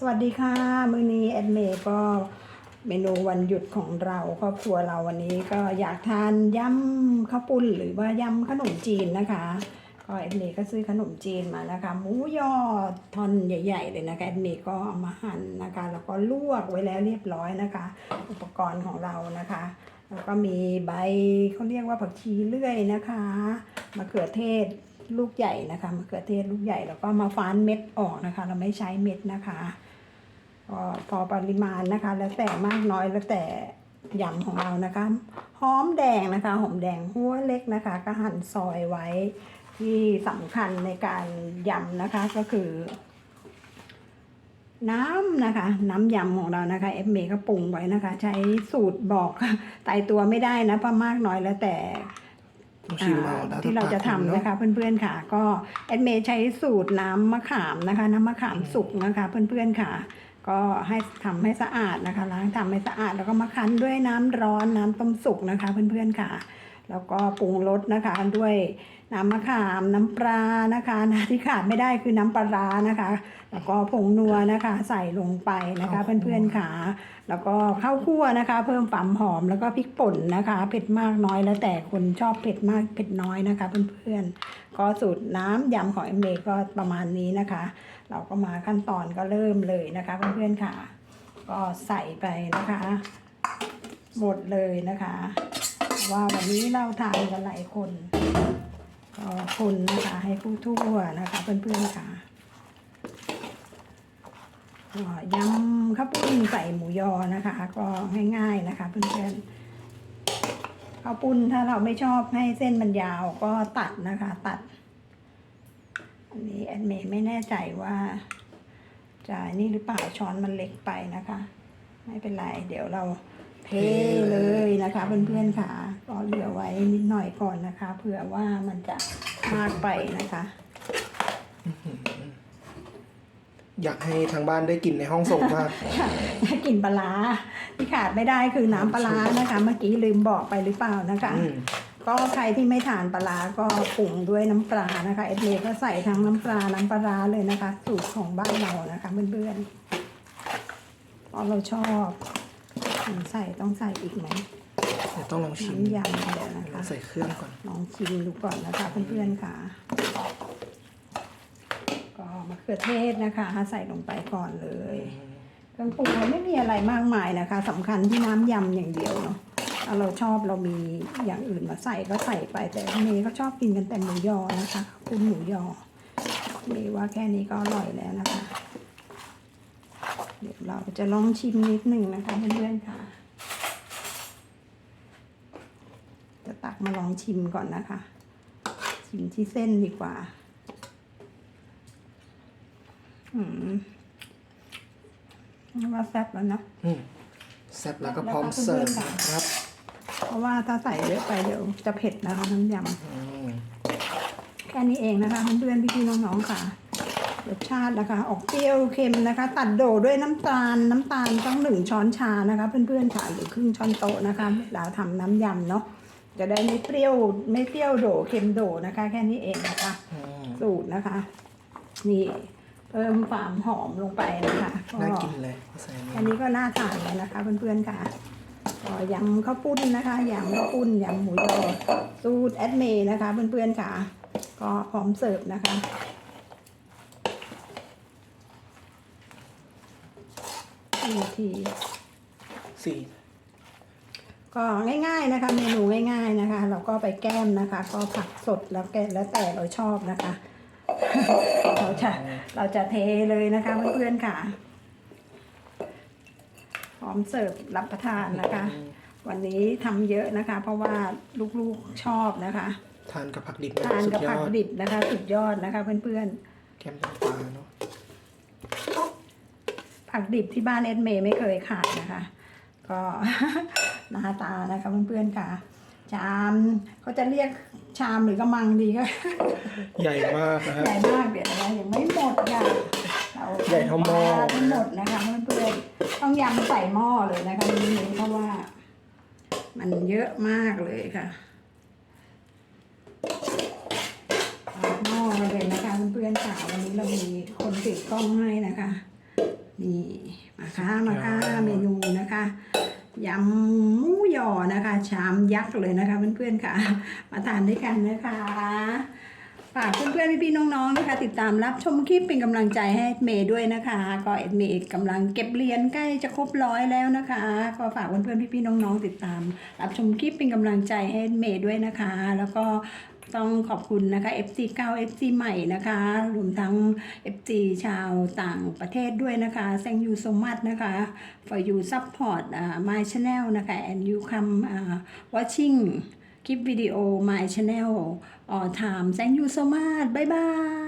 สวัสดีค่ะ มื้อนี้แอดเมย์ก็เมนูวันหยุดของเราครอบครัวเราวันนี้ก็อยากทานยำข้าวปุ้นหรือว่ายำขนมจีนนะคะ ก็แอดเมย์ก็ซื้อขนมจีนมานะคะหมูยอท่อนใหญ่ ๆ เลยนะคะแอดเมย์ก็เอามาหั่นนะคะ แล้วก็ลวกไว้แล้วเรียบร้อยนะคะ อุปกรณ์ของเรานะคะ แล้วก็มีใบเขาเรียกว่าผักชีเลื่อยนะคะมะเขือเทศลูกใหญ่นะคะมะเขือเทศลูกใหญ่แล้วก็มาฟ้านเม็ดออกนะคะ เราไม่ใช้เม็ดนะคะ พอปริมาณนะคะ แล้วแต่มากน้อยแล้วแต่ยำของเรานะคะ หอมแดงนะคะ หอมแดงหัวเล็กนะคะ ก็หั่นซอยไว้ที่สำคัญในการยำนะคะก็คือ น้ำนะคะ น้ำยำของเรานะคะเอฟเมก็ปรุงไว้นะคะ ใช้สูตรบอกตายตัวไม่ได้นะเพราะมากน้อยแล้วแต่ต้องชิมเอาอ่าแล้วที่เราจะทำนะคะเพื่อนๆค่ะ ก็แอดเมย์ใช้สูตรน้ำมะขามนะคะ น้ำมะขามสุกนะคะ เพื่อนๆค่ะ ก็ให้ทำให้สะอาดนะคะ ล้างทำให้สะอาดแล้วก็มาคั้นด้วยน้ำร้อนน้ำต้มสุกนะคะ เพื่อนๆค่ะ แล้วก็ปรุงรสนะคะด้วยน้ำมะขามน้ำปลานะคะนะที่ขาดไม่ได้คือน้ำปลาร้านะคะ แล้วก็ผงนัวนะคะ ใส่ลงไปนะคะเพื่อนๆค่ะแล้วก็ข้าวคั่วนะคะ เพิ่มความหอมแล้วก็พริกป่นนะคะ เผ็ดมากน้อยแล้วแต่คนชอบเผ็ดมากเผ็ดน้อยนะคะเพื่อนๆก็สูตรน้ำยำของเอ็มเก็ประมาณนี้นะคะ เราก็มาขั้นตอนก็เริ่มเลยนะคะเพื่อนๆค่ะ ก็ใส่ไปนะคะ หมดเลยนะคะ ว่าวันนี้เราทานกันหลายคนก็คนนะคะให้ผู้ทั่วนะคะเพื่อนๆค่ะก็ยำข้าวปุ้นใส่หมูยอนะคะ ก็ง่ายๆนะคะ เพื่อนๆข้าวปุ้นถ้าเราไม่ชอบให้เส้นมันยาวก็ตัดนะคะ ตัด อันนี้แอดเมย์ไม่แน่ใจว่า จะนี่หรือเปล่าช้อนมันเล็กไปนะคะ ไม่เป็นไร เดี๋ยวเรา เทเลยนะคะเพื่อนๆค่ะก็เหลือไว้นิดหน่อยก่อนนะคะเผื่อว่ามันจะมากไปนะคะ อยากให้ทางบ้านได้กินในห้องส่งมากกลิ่นปลาร้าที่ขาดไม่ได้คือน้ำปลาร้านะคะ เมื่อกี้ลืมบอกไปหรือเปล่านะคะ อืมก็ใครที่ไม่ทานปลาร้าก็ปรุงด้วยน้ำปลานะคะเอฟเลก็ใส่ทั้งน้ำปลาน้ำปลาร้าเลยนะคะ สูตรของบ้านเรานะคะเพื่อนๆเพราะเราชอบ ใส่ต้องใส่อีกไหมเดี๋ยวต้องลองชิมน้ำยำเดี๋ยวนะเราคะใส่เครื่องก่อน ลองชิมดูก่อนนะคะเพื่อนๆค่ะ ก็มะเขือเทศนะคะ ใส่ลงไปก่อนเลยเครื่องปรุงเราไม่มีอะไรมากมายนะคะสำคัญที่น้ำยำอย่างเดียวเนาะถ้าเราชอบเรามีอย่างอื่นมาใส่ก็ใส่ไปแต่เมย์ก็ชอบกินกันแต่หมูยอนะคะคุณหมูยอเมย์ว่าแค่นี้ก็อร่อยแล้วนะคะ เดี๋ยวเราจะลองชิมนิดหนึ่งนะคะเพื่อนๆค่ะ จะตักมาลองชิมก่อนนะคะ ชิมที่เส้นดีกว่า อืมว่าแซ่บแล้วเนาะอืมแซ่บแล้วก็พร้อมเสิร์ฟนะครับ เพราะว่าถ้าใส่เยอะไปเดี๋ยวจะเผ็ดนะคะน้ำยอืมำแค่นี้เองนะคะเพื่อนๆพี่ๆน้องๆค่ะ รสชาตินะคะ ออกเปรี้ยวเค็มนะคะ ตัดโดดด้วยน้ำตาลน้ำตาลต้องหนึ่งช้อนชานะคะ เพื่อนๆค่ะหรือครึ่งช้อนโต๊ะนะคะเวลาทำน้ำยำเนาะจะได้ไม่เปรี้ยวไม่เปรี้ยวโดดเค็มโดดนะคะ แค่นี้เองนะคะอืมสูตรนะคะ นี่เพิ่มความหอมลงไปนะคะก็น่ากินเลยใส่อันนี้ก็น่าทานเลยนะคะ เพื่อนๆค่ะก็ยำข้าวปุ้นนะคะยำข้าวปุ้นยำหมูยอสูตรแอดเมย์นะคะ เพื่อนๆค่ะ ก็พร้อมเสิร์ฟนะคะ นี่ทีสี่ก็ง่ายๆนะคะ เมนูง่าย ๆนะคะ เราก็ไปแก้มนะคะ ก็ผักสดแล้วแกแล้วแต่เราชอบนะคะ เราจะเราจะเทเลยนะคะเพื่อนๆค่ะพร้อมเสิร์ฟรับประทานนะคะ วันนี้ทำเยอะนะคะ เพราะว่าลูกๆชอบนะคะ ทานกับผักดิบทานกับสุดยผัอกดดิบนะคะ สุดยอดนะคะ เพื่อนแกมน้ำปลาเนาะๆ ผักดิบที่บ้านเอ็ดเมย์ไม่เคยขาดนะคะ ก็หน้าตานะคะเพื่อนๆค่ะ ชามเขาจะเรียกชามหรือกระมังดีก็ใหญ่มากนะฮะใหญ่มากเดี๋ยวนะยังไม่หมดค่ะเราใหญ่เท่าหม้อทั้งหมดนะคะเพื่อนๆต้องยำใส่หม้อเลยนะคะนี้เพราะว่า มันเยอะมากเลยค่ะเอาหม้อมาเลยนะคะเพื่อนๆค่ะวันนี้เรามีคนติดกล้องให้นะคะ นี่มาค่ะมาค่ะเมนูนะคะยำหมูหยอนะคะ ชามยักษ์เลยนะคะเพื่อนๆค่ะ มาทานด้วยกันนะคะฝากเพื่อนๆพี่ๆน้องๆนะคะ ติดตามรับชมคลิปเป็นกำลังใจให้เอ็ดเมย์ด้วยนะคะ ก็เอ็ดเมย์กำลังเก็บเหรียญใกล้จะครบร้อยแล้วนะคะ ก็ฝากเพื่อนๆพี่ๆน้องๆติดตาม รับชมคลิปเป็นกำลังใจให้เอ็ดเมย์ด้วยนะคะ แล้วก็ ต้องขอบคุณนะคะ FC เก่า FC ใหม่นะคะ รวมทั้ง FC ชาวต่างประเทศด้วยนะคะ thank you so much นะคะ for you support uh, my channel นะคะ and you come uh, watching คลิปวิดีโอ my channel all time thank you so much bye bye